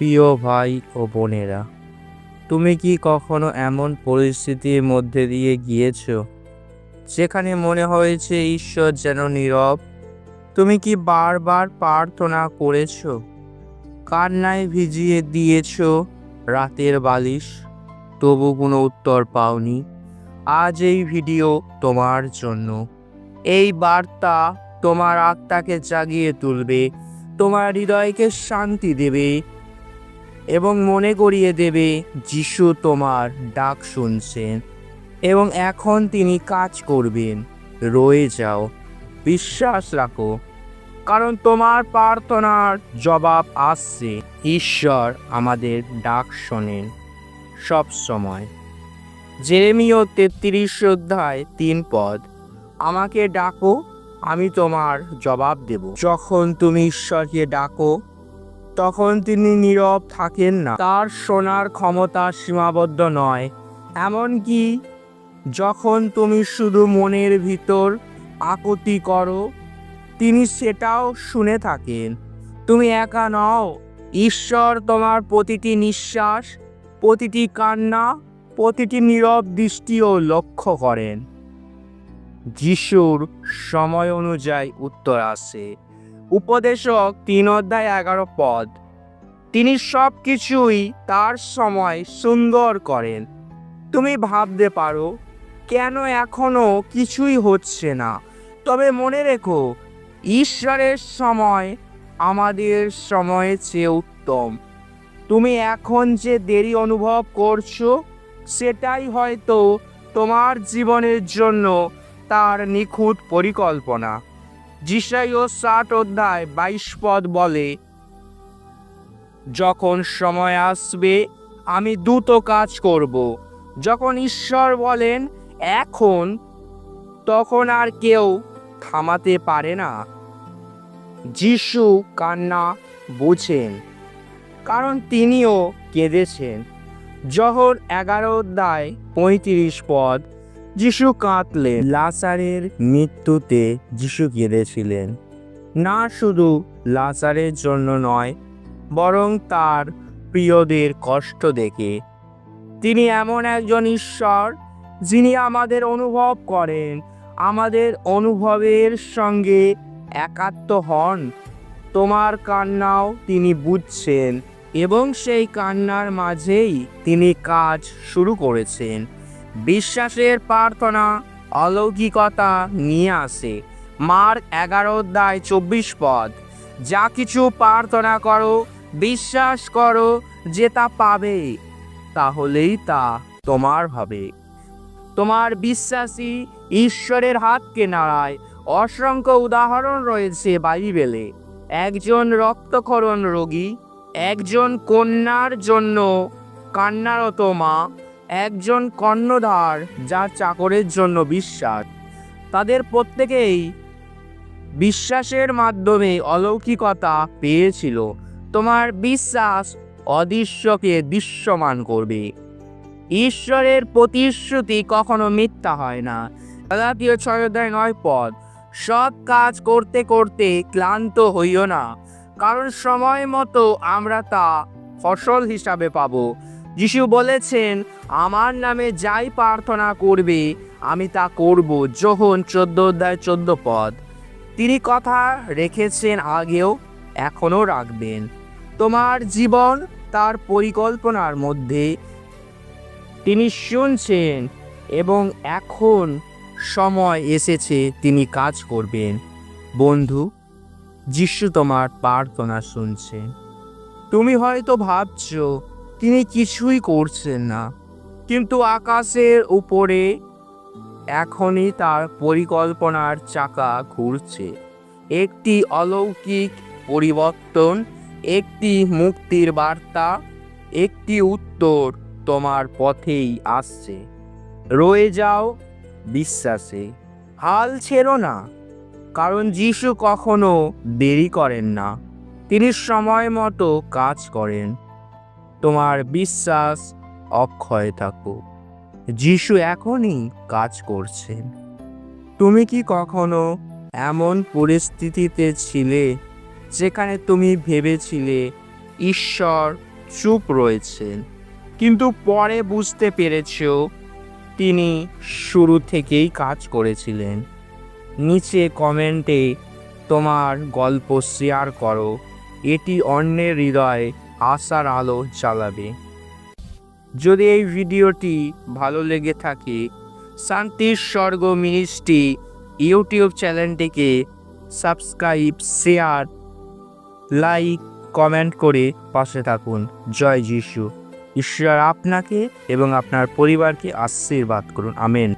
প্রিয় ভাই ও বোনেরা, তুমি কি কখনো এমন পরিস্থিতির মধ্যে দিয়ে গিয়েছো যেখানে মনে হয়েছে ঈশ্বর যেন নীরব? তুমি কি বারবার প্রার্থনা করেছ, কান্নায় ভিজিয়ে দিয়েছ রাতের বালিশ? তবু কোনো উত্তর পাওনি। আজ এই ভিডিও তোমার জন্য। এই বার্তা তোমার আত্মাকে জাগিয়ে তুলবে, তোমার হৃদয়কে শান্তি দেবে এবং মনে করিয়ে দেবে, যিশু তোমার ডাক শুনছেন এবং এখন তিনি কাজ করবেন। রয়ে যাও, বিশ্বাস রাখো, কারণ তোমার প্রার্থনার জবাব আসছে। ঈশ্বর আমাদের ডাক শোনেন সব সময়। জেরেমিও তেত্রিশ অধ্যায় তিন পদ, আমাকে ডাকো, আমি তোমার জবাব দেব। যখন তুমি ঈশ্বরকে ডাকো তখন তিনি নীরব থাকেন না। তার শোনার ক্ষমতা সীমাবদ্ধ নয়। এমনকি যখন তুমি শুধু মনের ভিতর আকুতি করো, তিনি সেটাও শুনে থাকেন। তুমি একা নও। ঈশ্বর তোমার প্রতিটি নিঃশ্বাস, প্রতিটি কান্না, প্রতিটি নীরব দৃষ্টিও লক্ষ্য করেন। যিশুর সময় অনুযায়ী উত্তর আসে। উপদেশক তিন অধ্যায় এগারো পদ। তিনি সব কিছুই তার সময় সুন্দর করেন। তুমি ভাবতে পারো, কেন এখনও কিছুই হচ্ছে না। তবে মনে রেখো, ঈশ্বরের সময় আমাদের সময়ের চেয়ে উত্তম। তুমি এখন যে দেরি অনুভব করছ, সেটাই হয়তো তোমার জীবনের জন্য তার নিখুঁত পরিকল্পনা। যিশাইও ষাট অধ্যায় বাইশ পদ বলে, যখন সময় আসবে, আমি দ্রুত কাজ করব। যখন ঈশ্বর বলেন, এখন তখন আর কেউ থামাতে পারে না। যিশু কান্না বুঝেন, কারণ তিনিও কেঁদেছেন। যখন এগারো অধ্যায় পঁয়ত্রিশ পদ যিশু কাঁদলেন। লাসারের মৃত্যুতে যিশু কেঁদেছিলেন। না শুধু লাসারের জন্য নয়, বরং তার প্রিয়দের কষ্ট দেখে। তিনি এমন একজন ঈশ্বর, যিনি আমাদের অনুভব করেন, আমাদের অনুভবের সঙ্গে একাত্ম হন। তোমার কান্নাও তিনি বুঝছেন এবং সেই কান্নার মাঝেই তিনি কাজ শুরু করেছেন। বিশ্বাসের প্রার্থনা অলৌকিকতা নিয়ে আসে। মার এগারো অধ্যায় চব্বিশ পদ। যা কিছু প্রার্থনা করো, বিশ্বাস করো যে তা পাবে, তাহলেই তা তোমার হবে। তোমার বিশ্বাসী ঈশ্বরের হাতকে নাড়ায় অসংখ্য উদাহরণ রয়েছে বাইবেলে। একজন রক্তক্ষরণ রোগী, একজন কন্যার জন্য কান্নারত মা একজন কর্ণধার যার চাকরের জন্য বিশ্বাস। তাদের প্রত্যেকেই বিশ্বাসের মাধ্যমে অলৌকিকতা পেয়েছিল। তোমার বিশ্বাস অদৃশ্যকে দৃশ্যমান করবে। ঈশ্বরের প্রতিশ্রুতি কখনো মিথ্যা হয় না। গলাতীয় ছয়োধ্যায় নয় পদ, সৎ কাজ করতে করতে ক্লান্ত হইও না, কারণ সময় মতো আমরা তা ফসল হিসাবে পাবো। যিশু বলেছেন, আমার নামে যাই প্রার্থনা করবে, আমি তা করব। যখন চোদ্দ অধ্যায় চোদ্দ পদ। তিনি কথা রেখেছেন, আগেও এখনও রাখবেন। তোমার জীবন তার পরিকল্পনার মধ্যে। তিনি শুনছেন এবং এখন সময় এসেছে তিনি কাজ করবেন। বন্ধু, যিশু তোমার প্রার্থনা শুনছেন। তুমি হয়তো ভাবছ তিনি কিছুই করছেন না। কিন্তু আকাশের উপরে এখনই তার পরিকল্পনার চাকা ঘুরছে। একটি অলৌকিক পরিবর্তন, একটি মুক্তির বার্তা, একটি উত্তর তোমার পথেই আসছে। রয়ে যাও বিশ্বাসে। হাল ছেড়ো না, কারণ যিশু কখনো দেরি করেন না। তিনি সময় মতো কাজ করেন। তোমার বিশ্বাস অক্ষয় থাকুক যিশু এখনই কাজ করছেন। তুমি কি কখনো এমন পরিস্থিতিতে ছিলে যেখানে তুমি ভেবেছিলে, ঈশ্বর চুপ রয়েছেন কিন্তু পরে বুঝতে পেরেছ, তিনি শুরু থেকেই কাজ করেছিলেন। নিচে কমেন্টে তোমার গল্প শেয়ার করো। এটি অন্যের হৃদয়ে আশার আলো জ্বালাবে। যদি এই ভিডিওটি ভালো লেগে থাকে, শান্তির স্বর্গ মিনিস্ট্রি ইউটিউব চ্যানেলটিকে সাবস্ক্রাইব, শেয়ার, লাইক, কমেন্ট করে পাশে থাকুন। জয় যিশু। ঈশ্বর আপনাকে এবং আপনার পরিবারকে আশীর্বাদ করুন। আমেন।